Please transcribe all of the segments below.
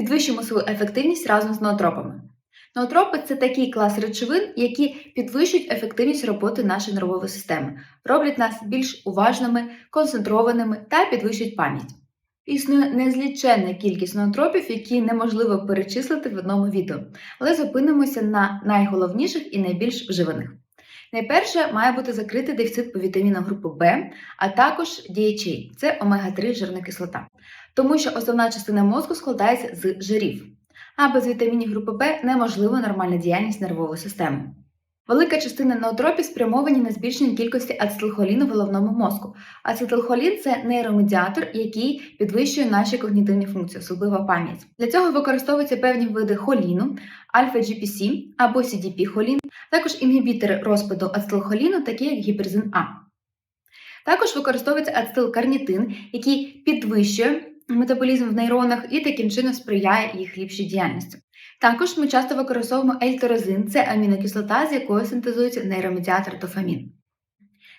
Підвищимо свою ефективність разом з ноотропами. Ноотропи це такий клас речовин, які підвищують ефективність роботи нашої нервової системи, роблять нас більш уважними, концентрованими та підвищують пам'ять. Існує незліченна кількість ноотропів, які неможливо перечислити в одному відео, але зупинимося на найголовніших і найбільш вживаних. Найперше має бути закритий дефіцит по вітамінам групи В, а також діячей – це омега-3 жирна кислота, тому що основна частина мозку складається з жирів, а без вітамінів групи В неможлива нормальна діяльність нервової системи. Велика частина ноотропів спрямовані на збільшення кількості ацетилхоліну в головному мозку. Ацетилхолін – це нейромедіатор, який підвищує наші когнітивні функції, особливо пам'ять. Для цього використовуються певні види холіну, альфа-GPC або CDP-холін, також інгібітори розпаду ацетилхоліну, такі як гіперзин А. Також використовується ацетилкарнітин, який підвищує метаболізм в нейронах і таким чином сприяє їх ліпшій діяльності. Також ми часто використовуємо ельтерозин, це амінокислота, з якою синтезується нейромедіатор дофамін.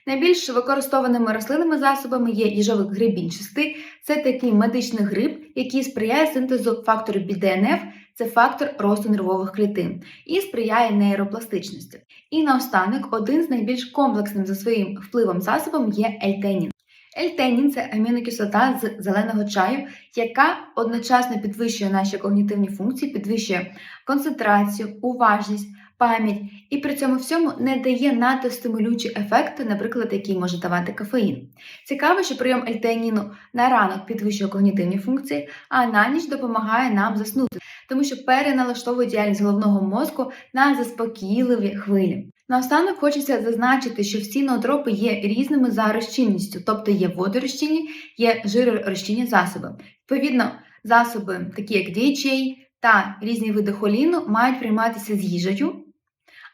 Найбільш використованими рослинними засобами є їжовик грибінчастий, це такий медичний гриб, який сприяє синтезу фактору BDNF, це фактор росту нервових клітин, і сприяє нейропластичності. І наостанок, один з найбільш комплексним за своїм впливом засобом є ельтенін. Ельтенін це амінокислота з зеленого чаю, яка одночасно підвищує наші когнітивні функції, підвищує концентрацію, уважність, пам'ять і при цьому всьому не дає надто стимулюючі ефекти, наприклад, які може давати кофеїн. Цікаво, що прийом ельтеніну на ранок підвищує когнітивні функції, а на ніч допомагає нам заснути, тому що переналаштовує діяльність головного мозку на заспокійливі хвилі. Наостанок хочеться зазначити, що всі ноотропи є різними за розчинністю, тобто є водорозчинні, є жиророзчинні засоби. Відповідно, засоби, такі як DHA та різні види холіну, мають прийматися з їжею,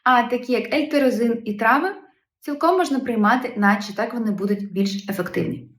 а такі як ельтерозин і трави, цілком можна приймати, наче так вони будуть більш ефективні.